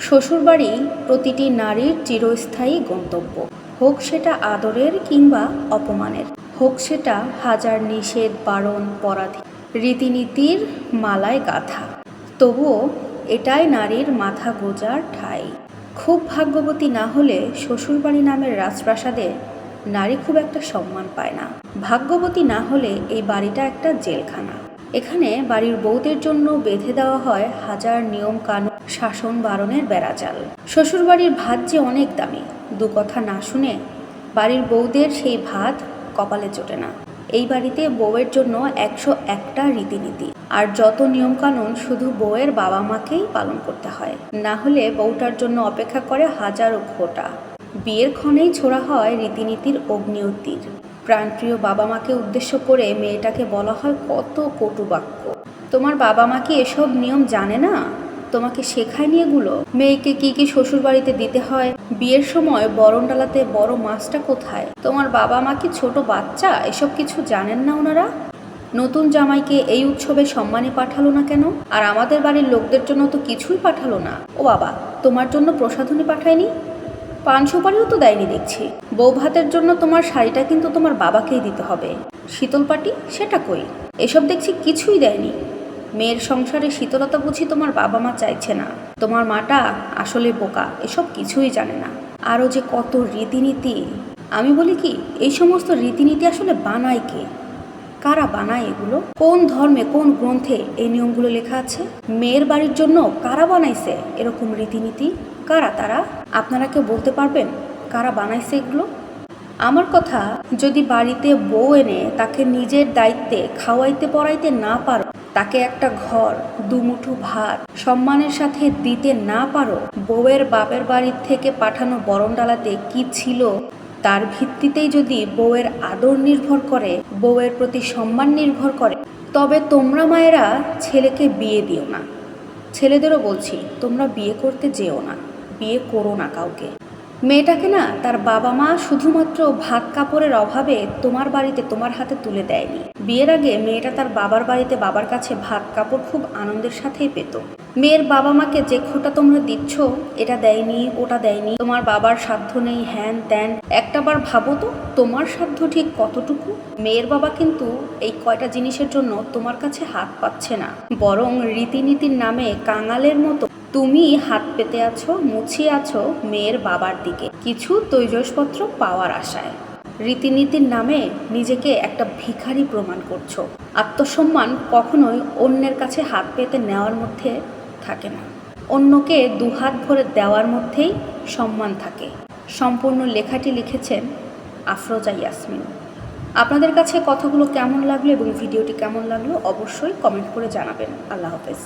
শ্বশুরবাড়ি প্রতিটি নারীর চিরস্থায়ী গন্তব্য। হোক সেটা আদরের কিংবা অপমানের। হোক সেটা হাজার নিষেধ, বারণ, পরাধীন। রীতিনীতির মালায় গাথা। তবুও এটাই নারীর মাথা গোজার ঠাই। খুব ভাগ্যবতী না হলে শ্বশুরবাড়ি নামের রাজপ্রাসাদে নারী খুব একটা সম্মান পায় না। ভাগ্যবতী না হলে এই বাড়িটা একটা জেলখানা। এখানে বাড়ির বউদের জন্য বেঁধে দেওয়া হয় হাজার নিয়ম কানুন শাসন বারণের বেড়াজাল। শ্বশুরবাড়ির ভাত যে অনেক দামি, দু কথা না শুনে বাড়ির বউদের সেই ভাত কপালে জোটে না। এই বাড়িতে বউয়ের জন্য একশো একটা রীতিনীতি। আর যত নিয়মকানুন শুধু বউয়ের বাবা মাকেই পালন করতে হয়। না হলে বউটার জন্য অপেক্ষা করে হাজারো ঘোটা। বিয়ের ক্ষণেই ছোড়া হয় রীতিনীতির অগ্নিউতির প্রাণপ্রিয় বাবা মাকে উদ্দেশ্য করে মেয়েটাকে বলা হয় কত কটু বাক্য তোমার বাবা মা কি এসব নিয়ম জানে না? তোমাকে শেখায়নি এগুলো? মেয়েকে কি কি শ্বশুর বাড়িতে দিতে হয়? বিয়ের সময় বরণ ডালাতে বড় মাছটা কোথায়? তোমার বাবা মা কি ছোট বাচ্চা? এসব কিছু জানেন না ওনারা? নতুন জামাইকে এই উৎসবে সম্মানে পাঠালো না কেন? আর আমাদের বাড়ির লোকদের জন্য তো কিছুই পাঠালো না। ও বাবা, তোমার জন্য প্রসাধনী পাঠায়নি? পান সুপারিও তো দেয়নি দেখছি। বউ ভাতের জন্য তোমার শাড়িটা কিন্তু তোমার বাবাকেই দিতে হবে। শীতল পাটি, সেটা কই? এসব দেখছি কিছুই দেয়নি। মেয়ের সংসারে শীতলতা বুঝি তোমার বাবা মা চাইছে না। তোমার মাটা আসলে বোকা, এসব কিছুই জানে না। আরও যে কত রীতিনীতি। আমি বলি কি, এই সমস্ত রীতিনীতি আসলে বানায় কে? কারা বানায় এগুলো? কোন ধর্মে, কোন গ্রন্থে এই নিয়মগুলো লেখা আছে? মেয়ের বাড়ির জন্য কারা বানাইছে এরকম রীতিনীতি? কারা তারা? আপনারা কেউ বলতে পারবেন কারা বানাইছে এগুলো? আমার কথা, যদি বাড়িতে বউ এনে তাকে নিজের দায়িত্বে খাওয়াইতে পড়াইতে না পারো, তাকে একটা ঘর, দুমুঠো ভাত, সম্মানের সাথে দিতে না পারো, বউয়ের বাপের বাড়ির থেকে পাঠানো বরণডালাতে কি ছিল? তার ভিত্তিতেই যদি বউয়ের আদর নির্ভর করে, বউয়ের প্রতি সম্মান নির্ভর করে, তবে তোমরা মায়েরা ছেলেকে বিয়ে দিও না। ছেলেদেরও বলছি, তোমরা বিয়ে করতে যেও না, বিয়ে করো না কাউকে। মেয়েটাকে না তার বাবা মা শুধুমাত্র ভাত কাপড়ের অভাবে তোমার বাড়িতে তোমার হাতে তুলে দেয়নি। বিয়ের আগে মেয়েটা তার বাবার বাড়িতে বাবার কাছে ভাত কাপড় খুব আনন্দের সাথেই পেত। মেয়ের বাবা মাকে যে খোটা তোমরা দিচ্ছ, এটা দেয়নি, ওটা দেয়নি, তোমার বাবার সাধ্য নেই, হ্যান ত্যান, একটাবার ভাবো তো তোমার সাধ্য ঠিক কতটুকু? মেয়ের বাবা কিন্তু এই কয়টা জিনিসের জন্য তোমার কাছে হাত পাচ্ছে না। বরং রীতিনীতির নামে কাঙালের মতো তুমি হাত পেতে আছো মুছিয়ে আছো মেয়ের বাবার দিকে। কিছু তৈজসপত্র পাওয়ার আশায়। রীতিনীতির নামে নিজেকে একটা ভিখারি প্রমাণ করছ। আত্মসম্মান কখনোই অন্যের কাছে হাত পেতে নেওয়ার মধ্যে থাকে না। অন্যকে দুহাত ভরে দেওয়ার মধ্যেই সম্মান থাকে। সম্পূর্ণ লেখাটি লিখেছেন আফরোজা ইয়াসমিন। আপনাদের কাছে কথাগুলো কেমন লাগল এবং ভিডিওটি কেমন লাগল অবশ্যই কমেন্ট করে জানাবেন। আল্লাহ হাফেজ।